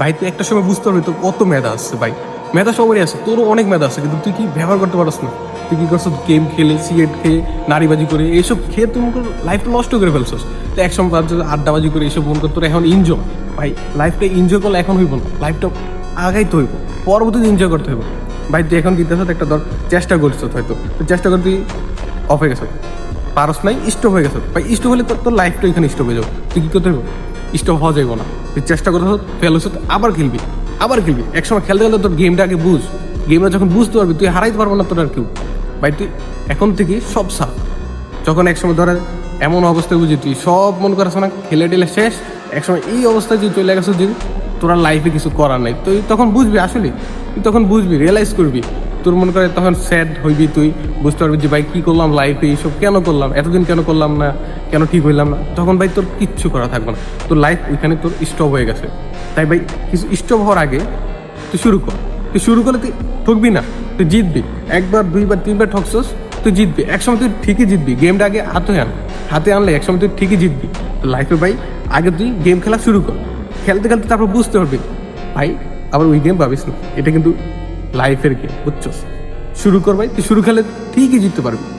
ভাই, তুই একটা সময় বুঝতে পারবি তোর কত মেধা আসছে ভাই। মেধা সবারই আছে, তোরও অনেক মেধা আছে, কিন্তু তুই কি ব্যবহার করতে পারস না? তুই কি করছ, গেম খেলে, সিগারেট খেয়ে, নারীবাজি করে এইসব খেয়ে তুমি লাইফটা নষ্ট করে ফেলছস। তো এক সময় আড্ডাবাজি করে এইসব মন কর, তোর এখন এনজয় ভাই লাইফটা এনজয় করলে এখন হইব না লাইফটা আগাইতে হইব, পরবর্তীতে এনজয় করতে হইব। ভাই, তুই এখন দিতে একটা ধর, চেষ্টা করছিস হয়তো। চেষ্টা করতে অফ হয়ে গেছে। পারস নাই স্টপ হয়ে গেছে। ভাই স্টপ হলে তোর তোর লাইফটা এখানে স্টপ হয়ে যাবে। তুই কি করতে হবে স্টপ হওয়া যাইব না। তুই চেষ্টা করতে ফেল হচ্ছে আবার খেলবি আবার খেলবি। একসময় খেলতে খেলতে তোর গেমটা আগে বুঝ। গেমটা যখন বুঝতে পারবি, তুই হারাইতে পারব না তোর আর কেউ। ভাই, তুই এখন থেকে সব সাপ যখন একসময় ধরে এমন অবস্থায় বুঝি তুই সব মন করাস না, খেলে টেলে শেষ, একসময় এই অবস্থায় তুই চলে গেছো যে তোরা লাইফে কিছু করার নাই, তুই তখন বুঝবি আসলে। তুই তখন বুঝবি রিয়েলাইজ করবি। তোর মনে করে তখন স্যাড হইবি তুই, বুঝতে পারবি যে ভাই কি করলাম লাইফে এইসব কেন করলাম, এতদিন কেন করলাম না, কেন ঠিক হইলাম না? তখন ভাই তোর কিচ্ছু করা থাকবে না। তোর লাইফ ওইখানে তোর স্টপ হয়ে গেছে। তাই ভাই কিছু স্টপ হওয়ার আগে তুই শুরু কর। তুই শুরু করলে তুই ঠকবি না, তুই জিতবি। একবার, দুইবার, তিনবার ঠকছস, তুই জিতবি। একসময় তুই ঠিকই জিতবি। গেমটা আগে হাতে আন। হাতে আনলে একসময় তুই ঠিকই জিতবি। লাইফে ভাই আগে তুই গেম খেলা শুরু কর। খেলতে খেলতে তারপর বুঝতে পারবি, ভাই আবার ওই গেম ভাবিস না। এটা কিন্তু লাইফের গেম বুঝছ? শুরু কর ভাই তুই শুরু খেলে ঠিকই জিততে পারবি।